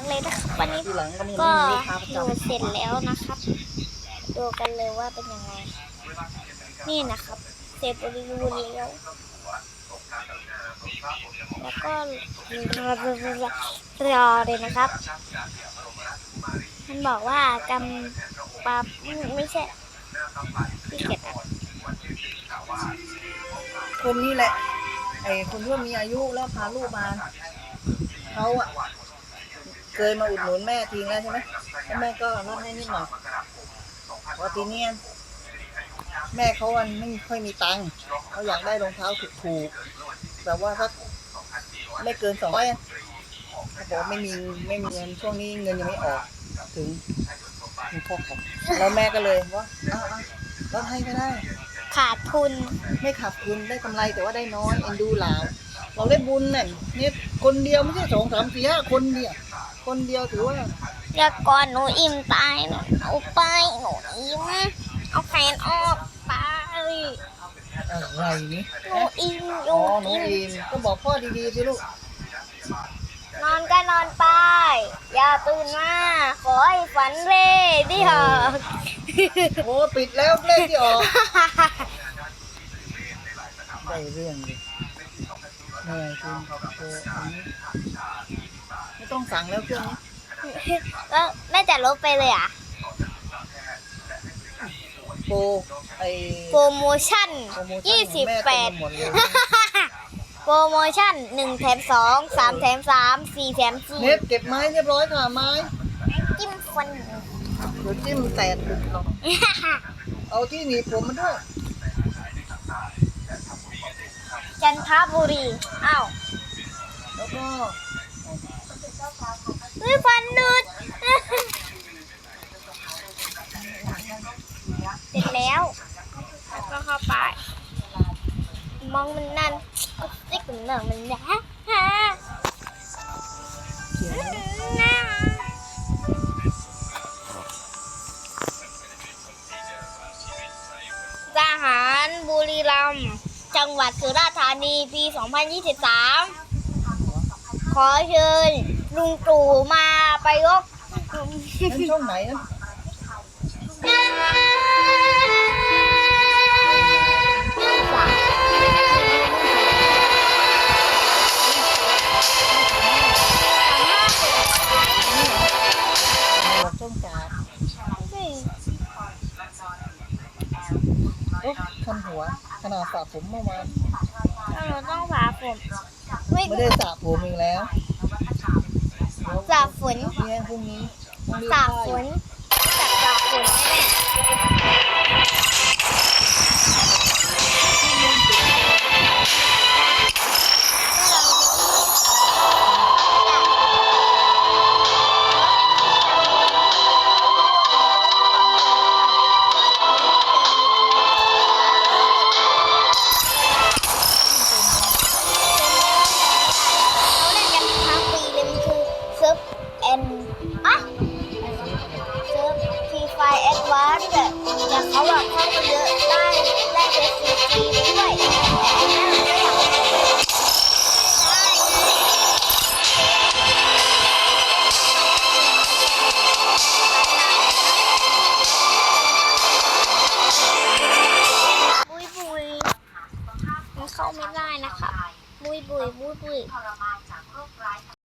อนเลยนะครับวันนี้ทีหลังก็มีก็ลูกค้าประจดูเสร็จแล้วนะครับ ดูกันเลยว่าเป็นยังไง นี่นะครับ เสร็จบริบูรณ์แล้วแล้วก็รอรอเลยนะครับ มันบอกว่ากำปับไม่ใช่พี่เกียรติอะำคนนี้แหละไอ้คนที่ว่ามีอายุแล้วพาลูกมาเขาอะ เคยมาอุดหนุนแม่ทิ้งแล้วใช่ไหมแล้วแม่ก็ลดให้นิดหน่อยพอทีเนี้ยแม่เขาวันไม่ค่อยมีตังค์เขาอยากได้รองเท้าถูกๆแต่ว่าถ้าไม่เกินสองร้อยเขาบอกไม่มีไม่มีเงินช่วงนี้เงินยังไม่ออกถึงถึงพอของแล้วแม่ก็เลยว่าเอ้าวลดให้ก็ได้ ขาดทุนไม่ขาดทุนได้กำไรแต่ว่าได้น้อยเอ็นดูหลาวเราได้บุญเนี่ยเนี่ยคนเดียวไม่ใช่สองสามสี่ห้าคนเดียว คนเดียวถือว่าเดี๋ยวก่อนหนูอิ่มตายหนูเอาไปหนูอิ่มเอาแฟนออกไปอะไรนี่หนูอิ่มออ๋อยู่หนูอิ่มอินก็บอกพ่อดีๆสิลูกนอนก็นอนไป อย่าตื่นมาขอให้ฝันเร่ดิเหรอโอ้ปิดแล้วเลขที่ออกได้เรื่องดิเหนื่อยจริงโอ้อันนี้ไม่ ต้องสั่งแล้วเครื่องนี้แล้วแม่จะลบไปเลยอะโปรไอโปรโมชั่น โปรโมชั่นยี่ขสิอบงแม่แปเต็ดมหมดเลยโปรโมชั่นหนึ่งแถมสองสามแถมสามสี่แถมสี่เน็ตเก็บไม้เรียบร้อยค่ะไม้จิ้มฟันเดี๋ยวจิ้มแตกดึกหรอกเอาที่หนีบผมมาด้วยจันทบุรีอ้าวแล้วก็ เฮ้ยฟันหลุด เสร็จแล้ว แล้วก็เข้าไป มองมันนั่นก็ติ๊กหนังมันนะฮะเขียนนะทหารบุรีรัมย์จังหวัดสุราษฎร์ธานี ปี 2023 ขอเชิญ ลุงตู่มาไปยกนั่นช่องไหนนะบอกช่องสามโอ้คันหัว ขนาดสระผมเมื่อวาน เราต้องสาผม ไม่ไม่ได้สระผมอีกแล้วสา ฝนเนี่ยพรุ่งนี้ต้องรีบสาไหว้ฝนจากสาฝนแน่ ปุยมุ้ยปุย